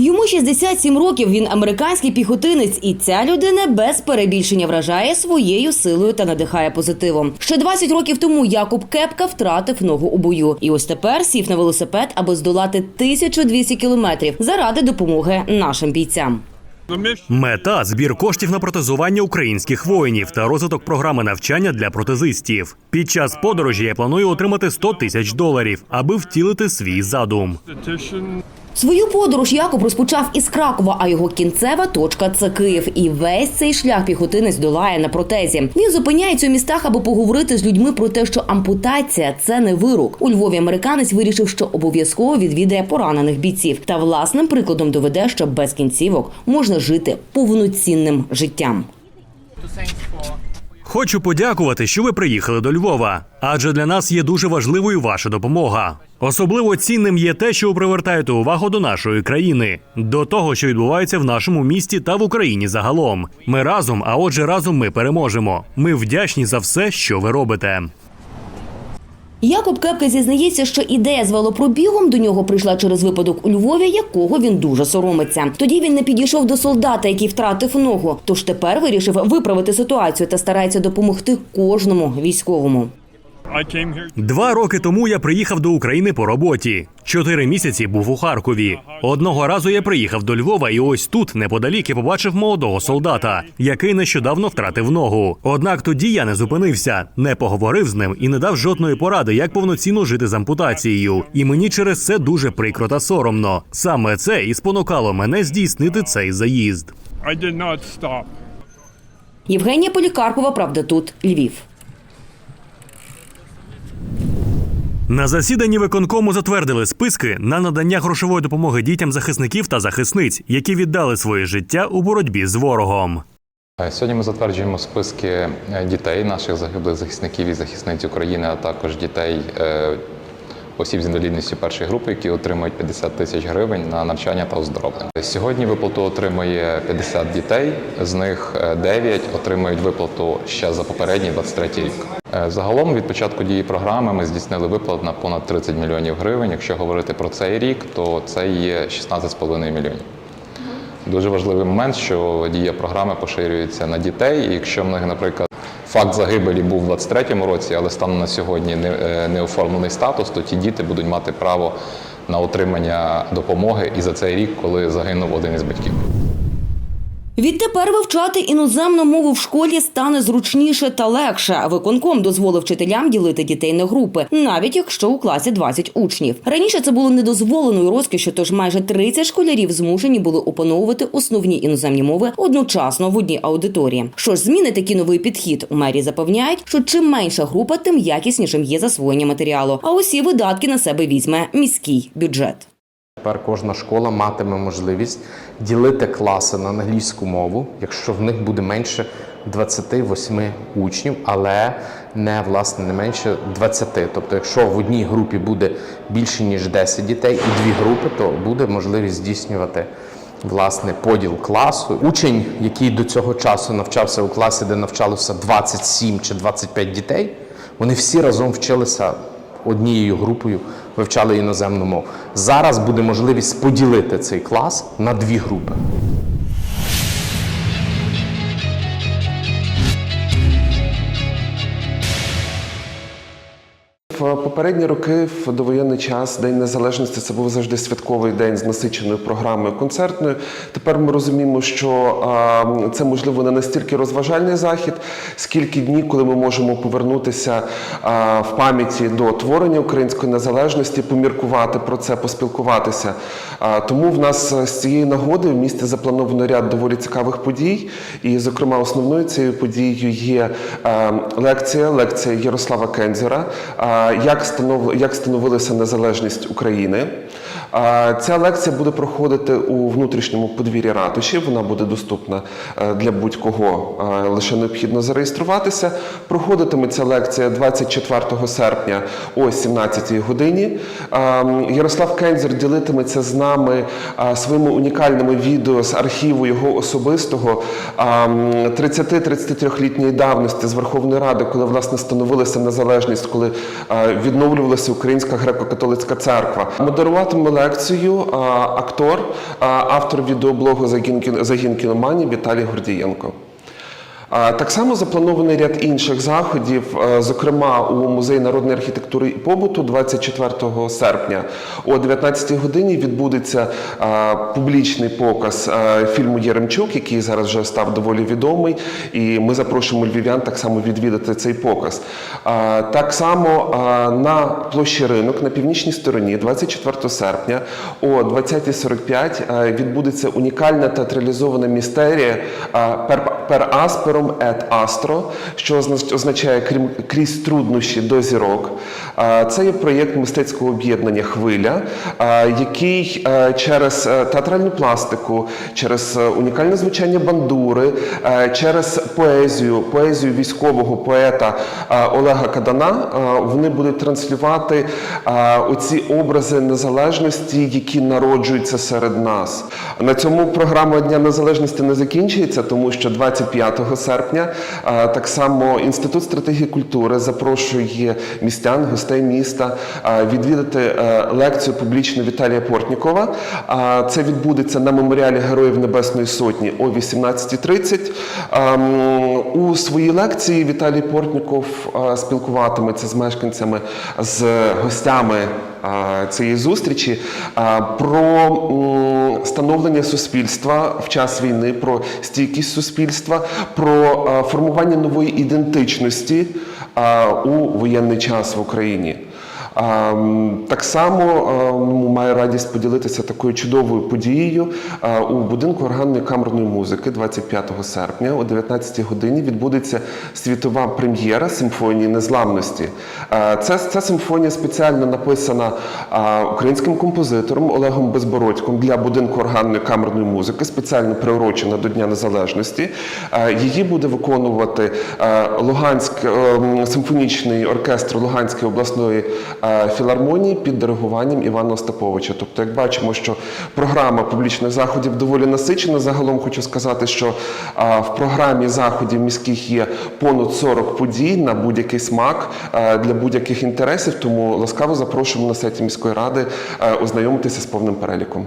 Йому 67 років. Він американський піхотинець, і ця людина без перебільшення вражає своєю силою та надихає позитивом. Ще 20 років тому Якуб Кепка втратив ногу у бою, і ось тепер сів на велосипед, аби здолати 1200 кілометрів заради допомоги нашим бійцям. Мета збір коштів на протезування українських воїнів та розвиток програми навчання для протезистів. Під час подорожі я планую отримати 100 тисяч доларів, аби втілити свій задум. Свою подорож Якоб розпочав із Кракова, а його кінцева точка це Київ. І весь цей шлях піхотинець долає на протезі. Він зупиняється у містах, аби поговорити з людьми про те, що ампутація це не вирок. У Львові американець вирішив, що обов'язково відвідає поранених бійців та власним прикладом доведе, що без кінцівок можна жити повноцінним життям. Хочу подякувати, що ви приїхали до Львова, адже для нас є дуже важливою ваша допомога. Особливо цінним є те, що ви привертаєте увагу до нашої країни, до того, що відбувається в нашому місті та в Україні загалом. Ми разом, а отже, разом ми переможемо. Ми вдячні за все, що ви робите. Якоб Кепка зізнається, що ідея з велопробігом до нього прийшла через випадок у Львові, якого він дуже соромиться. Тоді він не підійшов до солдата, який втратив ногу. Тож тепер вирішив виправити ситуацію та старається допомогти кожному військовому. Два роки тому я приїхав до України по роботі. Чотири місяці був у Харкові. Одного разу я приїхав до Львова, і ось тут, неподалік, я побачив молодого солдата, який нещодавно втратив ногу. Однак тоді я не зупинився, не поговорив з ним і не дав жодної поради, як повноцінно жити з ампутацією. І мені через це дуже прикро та соромно. Саме це і спонукало мене здійснити цей заїзд. Євгенія Полікарпова, правда, тут Львів. На засіданні виконкому затвердили списки на надання грошової допомоги дітям захисників та захисниць, які віддали своє життя у боротьбі з ворогом. Е, Сьогодні ми затверджуємо списки е, дітей, наших загиблих захисників і захисниць України, а також дітей е, осіб з інвалідністю першої групи, які отримують 50 тисяч гривень на навчання та оздоровлення. Сьогодні виплату отримує 50 дітей, з них е, 9 отримують виплату ще за попередній 23 рік. Е, Загалом від початку дії програми ми здійснили виплат на понад 30 мільйонів гривень. Якщо говорити про цей рік, то це є 16,5 мільйонів. Дуже важливий момент, що дія програми поширюється на дітей. І якщо в них, наприклад, факт загибелі був у 23-му році, але станом на сьогодні не, е, не оформлений статус, то ті діти будуть мати право на отримання допомоги і за цей рік, коли загинув один із батьків. Відтепер вивчати іноземну мову в школі стане зручніше та легше. Виконком дозволив вчителям ділити дітей на групи, навіть якщо у класі 20 учнів. Раніше це було недозволеною розкішю, тож майже 30 школярів змушені були опановувати основні іноземні мови одночасно в одній аудиторії. Що ж зміни такий новий підхід у мерії запевняють, що чим менша група, тим якіснішим є засвоєння матеріалу. А усі видатки на себе візьме міський бюджет. Тепер кожна школа матиме можливість ділити класи на англійську мову, якщо в них буде менше 28 учнів, але не власне не менше 20. Тобто, якщо в одній групі буде більше ніж 10 дітей і дві групи, то буде можливість здійснювати власне поділ класу. Учень, який до цього часу навчався у класі, де навчалося 27 чи 25 дітей, вони всі разом вчилися однією групою вивчали іноземну мову. Зараз буде можливість поділити цей клас на дві групи. В попередні роки, в довоєнний час, День Незалежності, це був завжди святковий день з насиченою програмою концертною. Тепер ми розуміємо, що це можливо не настільки розважальний захід, скільки днів, коли ми можемо повернутися в пам'яті до творення української незалежності, поміркувати про це, поспілкуватися. Тому в нас е, з цієї нагоди в місті заплановано ряд доволі цікавих подій. І, зокрема, основною цією подією є е, лекція, лекція Ярослава Кензера. е, як становилася незалежність України. Ця лекція буде проходити у внутрішньому подвір'ї ратуші. Вона буде доступна е, для будь-кого, е, лише необхідно зареєструватися. Проходитиме ця лекція 24 серпня о 17 годині. Е, Ярослав Кензер ділитиметься з нами е, своїми унікальними відео з архіву його особистого е, 30-33-літньої давності з Верховної Ради, коли власне становилася незалежність, коли відновлювалася Українська греко-католицька церква. Модеруватиме лекцію актор, автор відеоблогу «Загін, кіно- Загін кіноманії Віталій Гордієнко. Так само запланований ряд інших заходів, е, зокрема у музеї народної архітектури і побуту 24 серпня о 19-й годині відбудеться е, публічний показ е, фільму Єремчук, який зараз вже став доволі відомий. І ми запрошуємо львів'ян так само відвідати цей показ. Так само на площі ринок на північній стороні 24 серпня о 20.45 е, відбудеться унікальна театралізована містерія е, «Per, per asperum et astro», що означає «крім- крізь труднощі до зірок. Це є проєкт мистецького об'єднання Хвиля, який через е, театральну пластику, через е, унікальне звучання бандури, е, через поезію, поезію військового поета Олега Кадана, вони будуть транслювати оці образи незалежності, які народжуються серед нас. На цьому програма Дня Незалежності не закінчується, тому що 25 серпня так само Інститут стратегії культури запрошує містян, гостей міста відвідати е, лекцію публічну Віталія Портнікова. Це відбудеться на меморіалі Героїв Небесної Сотні о 18.30. Ем, У своїй лекції Віталій Портніков е, спілкуватиметься з мешканцями, з гостями цієї зустрічі про становлення суспільства в час війни, про стійкість суспільства, про формування нової ідентичності у воєнний час в Україні. Так само маю радість поділитися такою чудовою подією. У будинку органної камерної музики 25 серпня о 19 годині відбудеться світова прем'єра симфонії незламності. Це, ця симфонія спеціально написана українським композитором Олегом Безбородьком для будинку органної камерної музики, спеціально приурочена до Дня Незалежності. Її буде виконувати Луганськ е, симфонічний оркестр Луганської обласної філармонії під диригуванням Івана Остаповича. Тобто, як бачимо, що програма публічних заходів доволі насичена. Загалом хочу сказати, що е, в програмі заходів міських є понад 40 подій на будь-який смак е, для будь-яких інтересів. Тому ласкаво запрошуємо на сайті міської ради е, ознайомитися з повним переліком.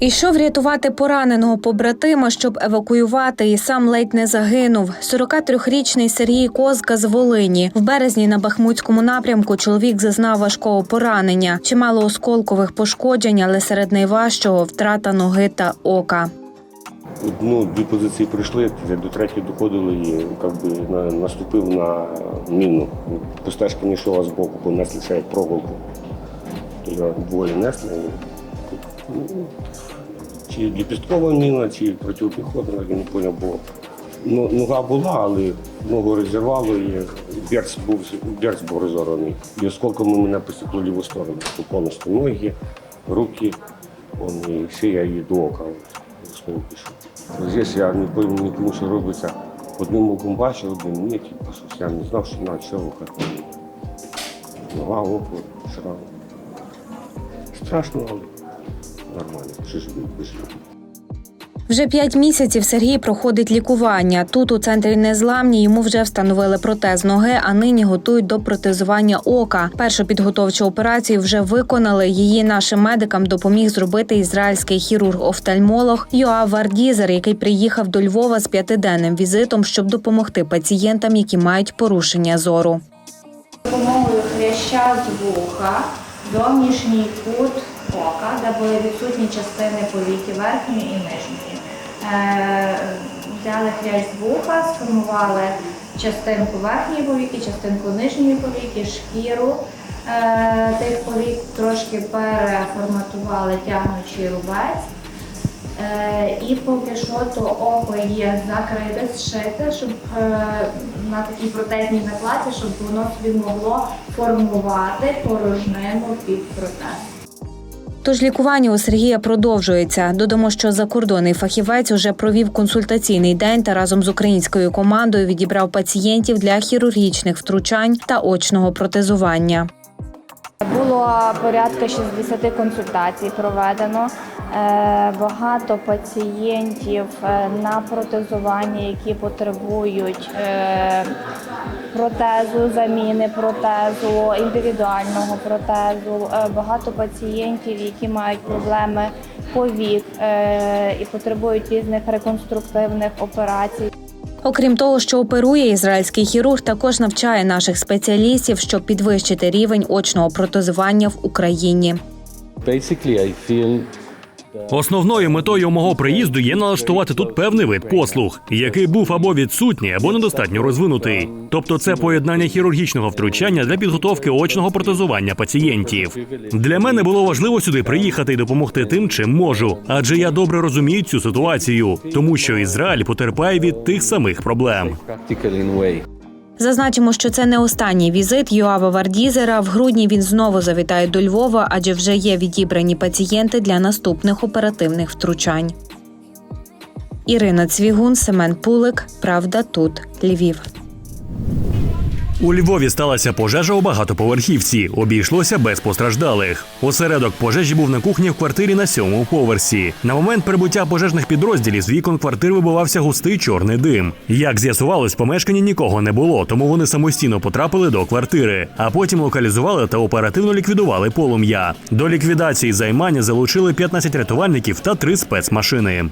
Ішов рятувати пораненого побратима, щоб евакуювати, і сам ледь не загинув. 43-річний Сергій Козка з Волині. В березні на Бахмутському напрямку чоловік зазнав важкого поранення, чимало осколкових пошкоджень, але серед найважчого втрата ноги та ока. Ну, дві позиції прийшли, до третьої доходили і би, на, наступив на міну. По стежці не йшов а збоку, бо ще проволоку. То його двоє несли. Чи ліпісткова міна, чи протипіхотна, я не зрозумів, бо ну, нога була, але ногу розірвало і берц був, берц був розорваний. І осколками мене посікло ліву сторону, повністю ноги, руки, он, і шия і до ока. Здесь я не пойму нікому, що робиться. Одним оком бачив, одним ні, типу, я не знав, що на що рухати. Нога, око, шрам. Страшно, але нормально. Що ж вийшло. Вже п'ять місяців Сергій проходить лікування. Тут у центрі незламні йому вже встановили протез ноги, а нині готують до протезування ока. Першу підготовчу операцію вже виконали. Її нашим медикам допоміг зробити ізраїльський хірург-офтальмолог Йоав Вардізер, який приїхав до Львова з п'ятиденним візитом, щоб допомогти пацієнтам, які мають порушення зору. допомогою хряща з вуха, зовнішній кут ока, де були відсутні частини повіки верхньої і нижньої. Е, Взяли хрящ з вуха, сформували частинку верхньої повіки, частинку нижньої повіки, шкіру е, тих повік, трошки переформатували тягнучий рубець. Е, І поки що то око є закрите, зшите, щоб е, на такій протезній накладці, щоб воно собі могло формувати порожнину під протез. Тож лікування у Сергія продовжується. Додамо, що закордонний фахівець уже провів консультаційний день та разом з українською командою відібрав пацієнтів для хірургічних втручань та очного протезування. Було порядка 60 консультацій проведено. Е, Багато пацієнтів е, на протезування, які потребують е, протезу, заміни протезу, індивідуального протезу. Багато пацієнтів, які мають проблеми повік і потребують різних реконструктивних операцій. Окрім того, що оперує ізраїльський хірург, також навчає наших спеціалістів, щоб підвищити рівень очного протезування в Україні. Basically, I feel Основною метою мого приїзду є налаштувати тут певний вид послуг, який був або відсутній, або недостатньо розвинутий. Тобто, це поєднання хірургічного втручання для підготовки очного протезування пацієнтів. Для мене було важливо сюди приїхати і допомогти тим, чим можу, адже я добре розумію цю ситуацію, тому що Ізраїль потерпає від тих самих проблем. Зазначимо, що це не останній візит Юава Вардізера. В грудні він знову завітає до Львова, адже вже є відібрані пацієнти для наступних оперативних втручань. Ірина Цвігун, Семен Пулик. Правда, тут Львів. У Львові сталася пожежа у багатоповерхівці. Обійшлося без постраждалих. Осередок пожежі був на кухні в квартирі на сьомому поверсі. На момент прибуття пожежних підрозділів з вікон квартир вибивався густий чорний дим. Як з'ясувалось, в помешканні нікого не було, тому вони самостійно потрапили до квартири, а потім локалізували та оперативно ліквідували полум'я. До ліквідації займання залучили 15 рятувальників та 3 спецмашини.